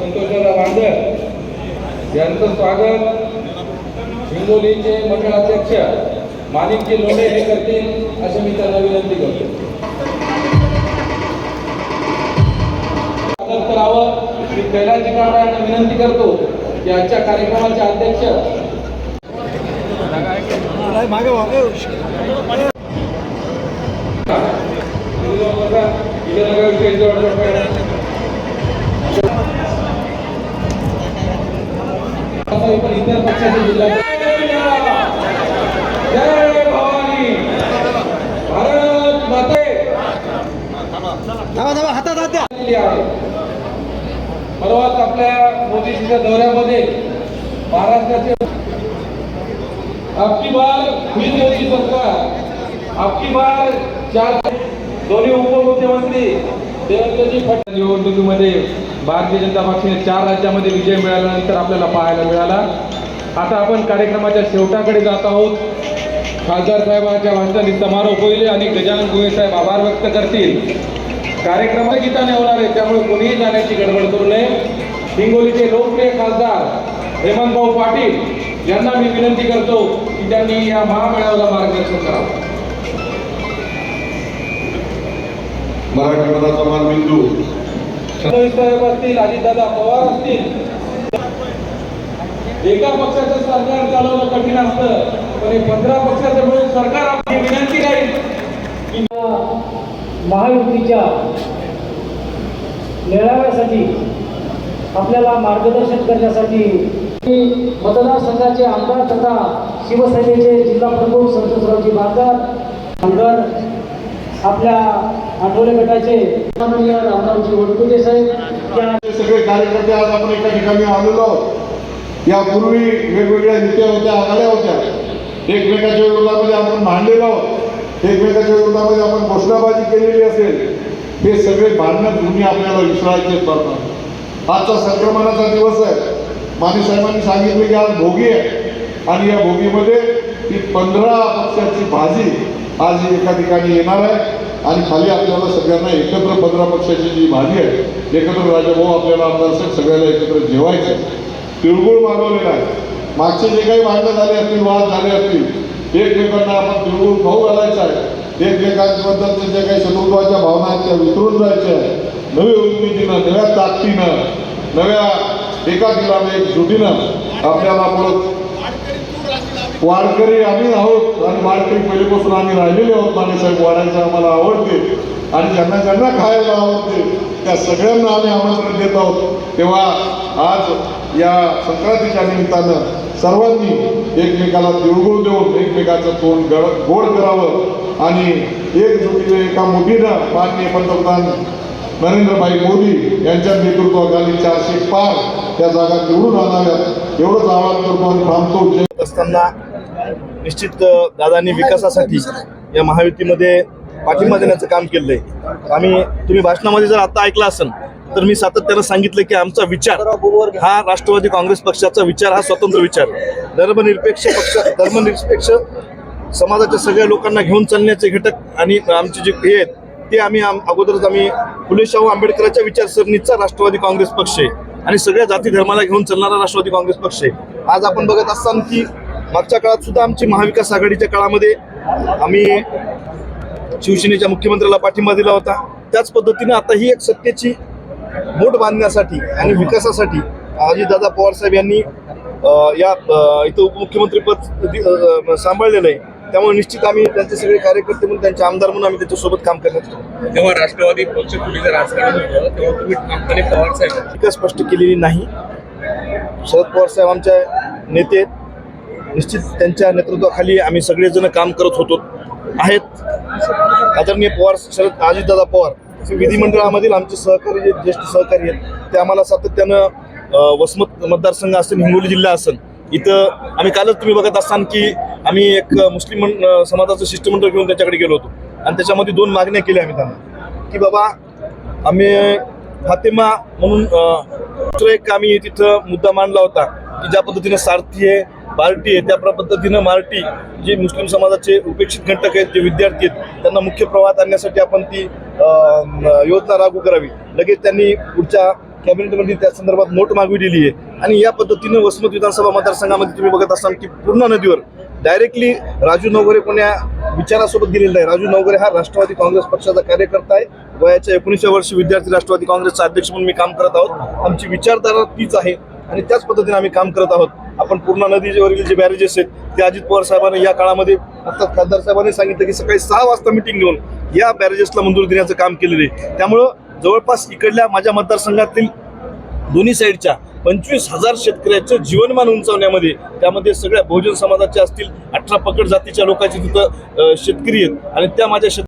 संतोषराव बांधर यांचं स्वागत. हिंगोलीचे मंडळ अध्यक्ष माणिकजी लोणे हे करतील असे मी त्यांना विनंती करतो. स्वागत करावं. मी कैलाजी काका विनंती करतो की आजच्या कार्यक्रमाचे अध्यक्ष पण इतर पक्षाचे जिल्हा परवाच आपल्या मोदीजीच्या दौऱ्यामध्ये महाराष्ट्राचे आपकी बार सरकार. आपकी बार चार दोन्ही उपमुख्यमंत्री देवेंद्रजी फट निवडणुकीमध्ये भारतीय जनता पक्षाने चार राज्यामध्ये विजय मिळाल्यानंतर आपल्याला पाहायला मिळाला. आता आपण कार्यक्रमाच्या शेवटाकडे जात आहोत. खासदार साहेबांच्या भाषणाने समारोप होईल. आणि गजानन गोळे साहेब आभार व्यक्त करतील. कार्यक्रम गीताने होणार आहे त्यामुळे कोणीही जाण्याची गडबड करू नये. हिंगोलीचे लोकप्रिय खासदार हेमंतभाऊ पाटील यांना मी विनंती करतो की त्यांनी या महामेळाव्याला मार्गदर्शन करावं. मराठी मनाचा मानबिंदू फडणवीस साहेब असतील अजितदादा पवार असतील. एका पक्षाचं सरकार चालवणं कठीण असतं पण हे पंधरा पक्षाचं मिळून सरकार आपली विनंती राहील की महायुतीच्या मेळाव्यासाठी आपल्याला मार्गदर्शन करण्यासाठी मतदारसंघाचे आमदार तथा शिवसेनेचे जिल्हा प्रमुख संतोषरावजी बांगर आमदार आपल्या आठवले गटाचे माननीय वडकुटे साहेब त्या सगळे कार्यकर्ते आज आपण एका ठिकाणी आलेलो आहोत. यापूर्वी वेगवेगळ्या युत्या होत्या आघाड्या होत्या. एकमेकाच्या विरोधामध्ये आपण भांडलेलो आहोत. एकमेकाच्या विरोधामध्ये आपण घोषणाबाजी केलेली असेल. हे सगळे भांडणं तुम्ही आपल्याला विसरायचे पडतात आजचा संक्रमणाचा दिवस आहे. माने साहेबांनी सांगितले की आज भोगी आहे. आणि या भोगीमध्ये ही पंधरा पक्षाची भाजी आज ही एका ठिकाणी येणार आहे आणि खाली आपल्याला सगळ्यांना एकत्र पंधरा पक्षाची जी भाजी आहे एकत्र राजाभाऊ आपल्याला आमदार साहेब सगळ्याला एकत्र जेवायचं आहे. तिळगुळ मागवलेला आहे. मागचे जे काही भांडणं झाले असतील वाद झाले असतील एकमेकांना आपण तिळगुळ खाऊ घालायचा आहे. एकमेकांबद्दलच्या ज्या काही शत्रुत्वाच्या भावना आहेत त्या विसरून जायच्या आहेत. नवी उर्मितीनं नव्या ताकदीनं नव्या एका दिलाने एक जुटीनं आपल्याला परत वारकरी आम्ही आहोत आणि वारकरी पहिलेपासून आम्ही राहिलेले आहोत. मानेसाहेब वाढायचं आम्हाला आवडते आणि ज्यांना ज्यांना खायला आवडते त्या सगळ्यांना आम्ही आमंत्रण देत आहोत. तेव्हा आज या संक्रांतीच्या निमित्तानं सर्वांनी एकमेकाला तिळगुळ देऊन एकमेकाचं तोंड गड गोड करावं आणि एकजुटीने एका मुठीनं माननीय पंतप्रधान नरेंद्रभाई मोदी यांच्या नेतृत्वाखाली चारशे पार त्या जागा निवडून आणाव्यात. एवढंच आवाहन करतो आणि थांबतो. असताना निश्चित दादांनी विकासासाठी या महायुतीमध्ये पाठिंबा देण्याचं काम केलंय. आम्ही तुम्ही भाषणामध्ये जर आता ऐकलं असेल तर मी सातत्यानं सांगितलं की आमचा विचार हा राष्ट्रवादी काँग्रेस पक्षाचा विचार हा स्वतंत्र विचार. धर्मनिरपेक्ष पक्ष धर्मनिरपेक्ष समाजाच्या सगळ्या लोकांना घेऊन चालण्याचे घटक आणि आमचे जे हे आहेत ते आम्ही आम- अगोदरच आम्ही फुले शाहू आंबेडकरांच्या विचारसरणीचा राष्ट्रवादी काँग्रेस पक्ष आहे. आणि सगळ्या जाती धर्माला घेऊन चालणारा राष्ट्रवादी काँग्रेस पक्ष आहे. आज आपण बघत असताना की मागच्या काळात सुद्धा आमची महाविकास आघाडीच्या काळामध्ये आम्ही शिवसेनेच्या मुख्यमंत्र्याला पाठिंबा दिला होता. त्याच पद्धतीने आता ही एक सत्तेची मोठ बांधण्यासाठी आणि विकासासाठी अजितदादा पवार साहेब यांनी या इथं उपमुख्यमंत्रीपद सांभाळलेलं आहे. त्यामुळे निश्चित आम्ही त्यांचे सगळे कार्यकर्ते म्हणून त्यांचे आमदार म्हणून आम्ही त्याच्यासोबत काम करण्यात येतो. जेव्हा राष्ट्रवादी पक्ष फुटीचं राजकारण होतं तेव्हा तुम्ही ठामपणे पवार स्पष्ट केलेली नाही. शरद पवार साहेब आमच्या नेते आहेत. निश्चित त्यांच्या नेतृत्वाखाली आम्ही सगळेजण काम करत होतो. आहेत. आदरणीय पवार शरद अजितदादा पवार विधिमंडळामधील आमचे सहकारी जे ज्येष्ठ सहकारी आहेत ते आम्हाला सातत्यानं वसमत मतदारसंघ असेल हिंगोली जिल्हा असेल इथं आम्ही कालच तुम्ही बघत असाल की आम्ही एक मुस्लिम समाजाचं शिष्टमंडळ घेऊन त्यांच्याकडे गेलो होतो. आणि त्याच्यामध्ये दोन मागण्या केल्या आम्ही त्यांना. की बाबा आम्ही फातिमा म्हणून दुसरं एक आम्ही तिथं मुद्दा मांडला होता की ज्या पद्धतीने सारथी आहे पार्टी आहे त्या पद्धतीनं मार्टी जे मुस्लिम समाजाचे उपेक्षित घटक आहेत जे विद्यार्थी आहेत त्यांना मुख्य प्रवाहात आणण्यासाठी आपण ती योजना लागू करावी. लगेच त्यांनी पुढच्या कॅबिनेटमध्ये त्या संदर्भात नोट मागविलेली आहे. आणि या पद्धतीनं वसमत विधानसभा मतदारसंघामध्ये तुम्ही बघत असाल की पूर्ण नदीवर डायरेक्टली राजू नवगरे कोण्या विचारासोबत गेलेला आहे राजू नवगरे हा राष्ट्रवादी काँग्रेस पक्षाचा कार्यकर्ता आहे. वयाच्या एकोणीसव्या वर्षी विद्यार्थी राष्ट्रवादी काँग्रेसचा अध्यक्ष म्हणून मी काम करत आहोत. आमची विचारधारा तीच आहे आणि त्याच पद्धतीने आम्ही काम करत आहोत. आपण पूर्णा नदीवरील जे बॅरेजेस आहेत ते अजित पवार साहेबांनी या काळामध्ये आता खासदार साहेबांनी सांगितलं की सकाळी सहा वाजता मिटिंग घेऊन या बॅरेजेसला मंजुरी देण्याचं काम केलेलं आहे. त्यामुळं जवळपास इकडल्या माझ्या मतदारसंघातील दोन्ही साईडच्या पंचवीस हजार शेतकऱ्याचं जीवनमान उंचावण्यामध्ये त्यामध्ये सगळ्या बहुजन समाजाचे असतील अठरा पकड जातीच्या लोकांचे तिथं शेतकरी आहेत. आणि त्या माझ्या शेत